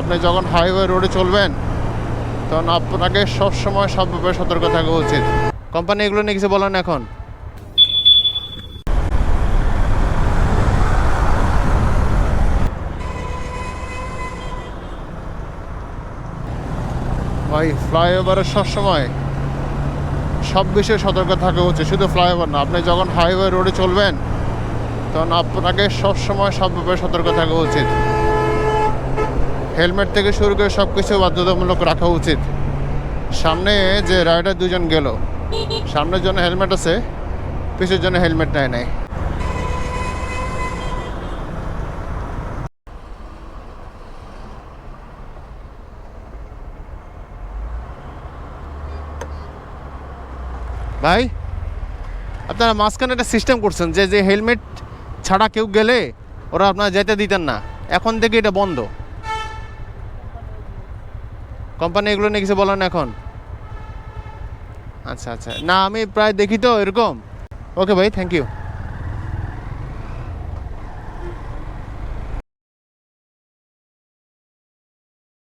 আপনি যখন হাইওয়ে রোডে চলবেন, তখন আপনাকে সবসময় সব ব্যাপারে সতর্ক থাকা উচিত। কোম্পানি এগুলো নিয়ে কিছু বলেন এখন। ভাই ফ্লাইওভারে সবসময় সব বিষয়ে সতর্ক থাকা উচিত, শুধু ফ্লাইওভার না, আপনি যখন হাইওয়ে রোডে চলবেন, তখন আপনাকে সবসময় সব ব্যাপারে সতর্ক থাকা উচিত। হেলমেট থেকে শুরু করে সব কিছু বাধ্যতামূলক রাখা উচিত। সামনে যে রাইডার দুজন গেল, সামনের জন্য হেলমেট আছে পিছের জন্য হেলমেট নেয় নাই। ভাই, আপনারা মাঝখানে একটা সিস্টেম করছেন যে যে হেলমেট ছাড়া কেউ গেলে ওরা আপনারা যেতে দিতেন না। এখন থেকে এটা বন্ধ। কোম্পানি এগুলো নিয়ে কিছু বলেন এখন? আচ্ছা আচ্ছা। না, আমি প্রায় দেখি তো, এরকম। ওকে ভাই থ্যাংক ইউ